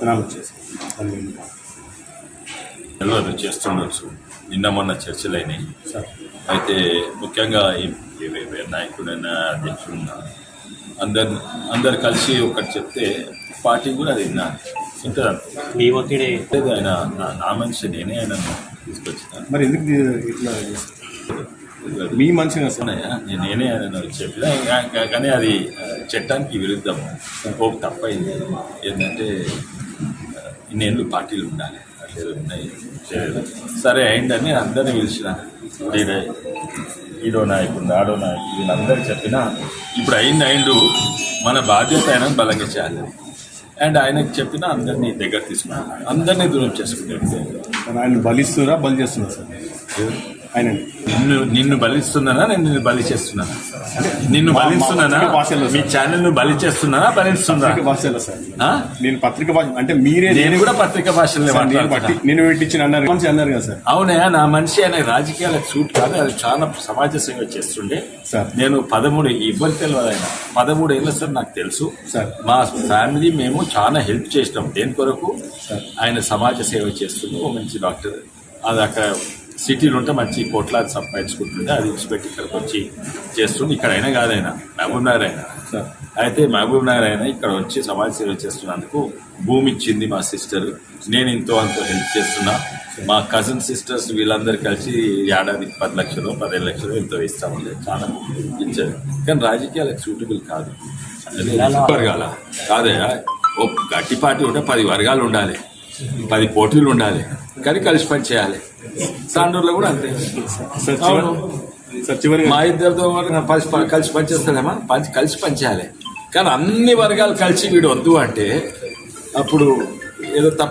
కథనాలు వచ్చేసి తెలియదు చేస్తుండొచ్చు నిన్న మొన్న చర్చలు అయినాయి. సార్. అయితే ముఖ్యంగా నాయకుడైనా అధ్యక్షుడున్నా అందరు అందరు కలిసి ఒకటి చెప్తే పార్టీ కూడా అది ఉంటుంది ఒత్తిడి? ఆయన నా నా మనిషి నేనే ఆయన తీసుకొచ్చిన మరి ఎందుకు ఇట్లా? మీ సార్ ఉన్నాయా నేను నేనే ఆయన చెప్పిన కానీ అది చట్టానికి విరుద్ధం ఓ తప్పైంది. ఏంటంటే ఇన్నేళ్ళు పార్టీలు ఉండాలి. అట్లేదు ఉన్నాయి. సరే అయిందని అందరినీ పిలిచిన ఈడ ఈడో నాయకుడు ఆడో నాయకుడు వీళ్ళందరూ చెప్పినా ఇప్పుడు అయింది అయిండు. మన బాధ్యత ఆయన బలంగా చేయాలి. అండ్ ఆయనకు చెప్పిన అందరినీ దగ్గర తీసుకున్నాను అందరినీ దూరం చేసుకుంటాడు ఆయన బలిస్తున్నారా బలి చేస్తున్నారు సార్? ఆయన. నిన్ను నిన్ను బలిస్తున్నానా? నేను నిన్ను బలి చేస్తున్నానా? నిన్ను బలిస్తున్నానా? భాషలో మీ ఛానల్ను బలి చేస్తున్నానా? బలిస్తున్నా భాషలో సార్? నేను పత్రిక భాష అంటే మీరే నేను కూడా పత్రిక భాషలో నేను పెట్టించిన అన్నారు మంచి అన్నారు కదా సార్. అవునా నా మనిషి అనే రాజకీయాలకు సూట్ కాదు అది చాలా సమాజ సేవ చేస్తుండే. సార్. నేను పదమూడు ఇవ్వరు తెలియదు ఆయన పదమూడు ఏళ్ళ సార్ నాకు తెలుసు. సార్. మా ఫ్యామిలీ మేము చాలా హెల్ప్ చేసినాం. దేని కొరకు. ఆయన సమాజ సేవ చేస్తుండే ఓ మంచి డాక్టర్. అది అక్కడ సిటీలో ఉంటే మంచి కోట్లాది సంపాదించుకుంటుండే అది విడిచిపెట్టి ఇక్కడికి వచ్చి చేస్తుండే. ఇక్కడ అయినా కాదైనా మహబూబ్ నగర్ అయినా. అయితే మహబూబ్ నగర్ అయినా ఇక్కడ వచ్చి సమాజ సేవ చేస్తున్నందుకు భూమి ఇచ్చింది మా సిస్టర్. నేను ఎంతో అంతో హెల్ప్ చేస్తున్నా. మా కజిన్ సిస్టర్స్ వీళ్ళందరూ కలిసి ఏడాదికి పది లక్షలు పదిహేను లక్షలు ఎంతో ఇస్తామండి చాలా ఇచ్చారు. కానీ రాజకీయాలకు సూటబుల్ కాదు. వర్గాల. కాదే ఓ గట్టి పార్టీ ఉంటే పది వర్గాలు ఉండాలి. పది పోటీలు ఉండాలి. కానీ కలిసి పని చేయాలి. తాండూరులో కూడా అంతే. మా ఇద్దరితో కలిసి ప- కలిసి పనిచేస్తారేమా పంచి కలిసి పనిచేయాలి. కానీ అన్ని వర్గాలు కలిసి వీడు వద్దు అంటే అప్పుడు ఏదో తప్పు